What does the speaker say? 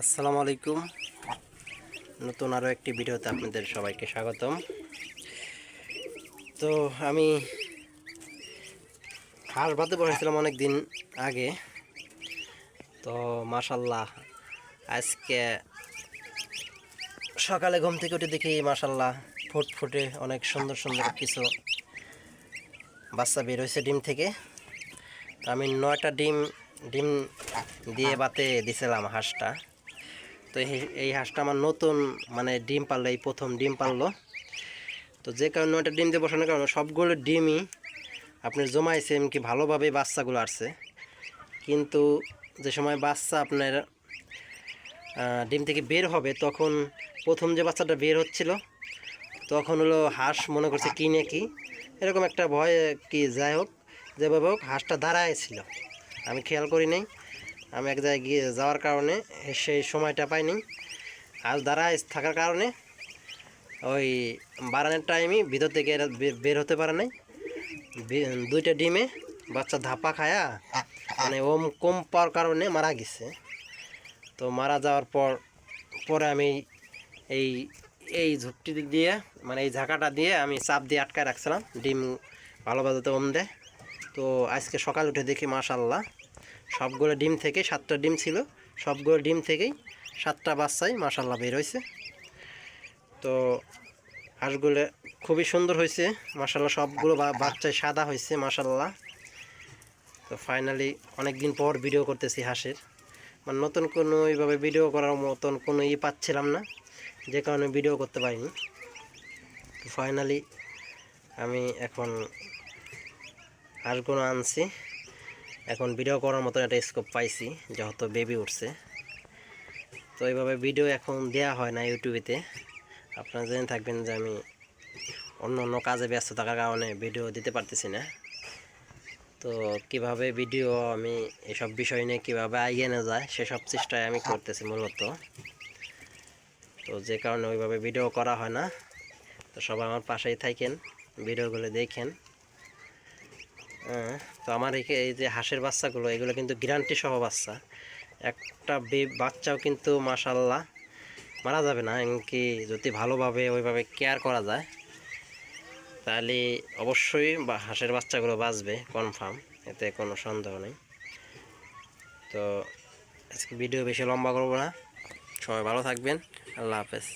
আসসালামু আলাইকুম। নতুন আরও একটি ভিডিওতে আপনাদের সবাইকে স্বাগতম। তো আমি হাঁস বাতে বসেছিলাম অনেক দিন আগে। তো মাশাল্লাহ আজকে সকালে ঘুম থেকে উঠে দেখি মাশাল্লাহ ফুট ফুটে অনেক সুন্দর সুন্দর কিছু বাচ্চা বের হয়েছে ডিম থেকে। আমি নয়টা ডিম ডিম দিয়ে বাতে দিছিলাম হাঁসটা। তো এই- হাঁসটা আমার নতুন মানে ডিম পারল, এই প্রথম ডিম পারল। তো যে কারণে ওটা ডিম দিয়ে বসানোর কারণে সবগুলো ডিমই আপনার জমাইছে এমনকি ভালোভাবে বাচ্চাগুলো আসছে কিন্তু যে সময় বাচ্চা আপনার ডিম থেকে বের হবে, তখন প্রথম যে বাচ্চাটা বের হচ্ছিল, তখন হলো হাঁস মনে করছে কি এরকম একটা ভয় কি, যাই হোক যেভাবে হোক, হাঁসটা দাঁড়ায় ছিল। আমি খেয়াল করি নাই। আমি এক জায়গায় গিয়ে যাওয়ার কারণে সেই সময়টা পাইনি। হাঁস দাঁড়ায় থাকার কারণে ওই বারানের টাইমই ভিতর থেকে বের হতে পারে নাই। দুইটা ডিমে বাচ্চা ধাপা খায়া মানে ওম কম পাওয়ার কারণে মারা গেছে। তো মারা যাওয়ার পর, পরে আমি এই এই ঝুপটি দিয়ে মানে এই ঝাঁকাটা দিয়ে আমি চাপ দিয়ে আটকায় রাখছিলাম। ডিম ভালোভাবে তো ওম দেয়। তো আজকে সকাল উঠে দেখি মাশাল্লাহ সবগুলো ডিম থেকে সাতটা ডিম ছিল। সবগুলো ডিম থেকেই সাতটা বাচ্চাই মাশাল্লাহ বের হয়েছে তো হাঁসগুলো খুবই সুন্দর হয়েছে মাশাল্লাহ সবগুলো বাচ্চাই সাদা হয়েছে মাশাল্লাহ তো ফাইনালি অনেক দিন পর ভিডিও করতেছি হাঁসের। মানে নতুন কোনো এইভাবে ভিডিও করার মতন কোনো ই পাচ্ছিলাম না, যে কারণে ভিডিও করতে পারিনি। তো ফাইনালি আমি এখন হাঁসগুলো আনছি। এখন ভিডিও করার মতো একটা স্কোপ পাইছি, যেহেতু বেবি উঠছে। তো এইভাবে ভিডিও এখন দেয়া হয় না ইউটিউবেতে আপনারা জেনে থাকবেন যে আমি অন্য অন্য কাজে ব্যস্ত থাকার কারণে ভিডিও দিতে পারতেছি না। তো কীভাবে ভিডিও আমি এসব বিষয় নিয়ে কীভাবে এগিয়ে নেওয়া যায়, সেসব চেষ্টায় আমি করতেছি মূলত। তো যে কারণে ওইভাবে ভিডিও করা হয় না। তো সবাই আমার পাশেই থাকেন ভিডিওগুলো দেখেন। তো আমার এই যে হাঁসের বাচ্চাগুলো, এগুলো কিন্তু গ্যারান্টি সহ বাচ্চা। একটা বাচ্চাও কিন্তু মাশাল্লাহ মারা যাবে না, এমনকি যদি ভালোভাবে ওইভাবে কেয়ার করা যায়, তাহলে অবশ্যই বা হাঁসের বাচ্চাগুলো বাঁচবে কনফার্ম এতে কোনো সন্দেহ নেই। তো আজকে ভিডিও বেশি লম্বা করব না। সবাই ভালো থাকবেন, আল্লাহ হাফেজ।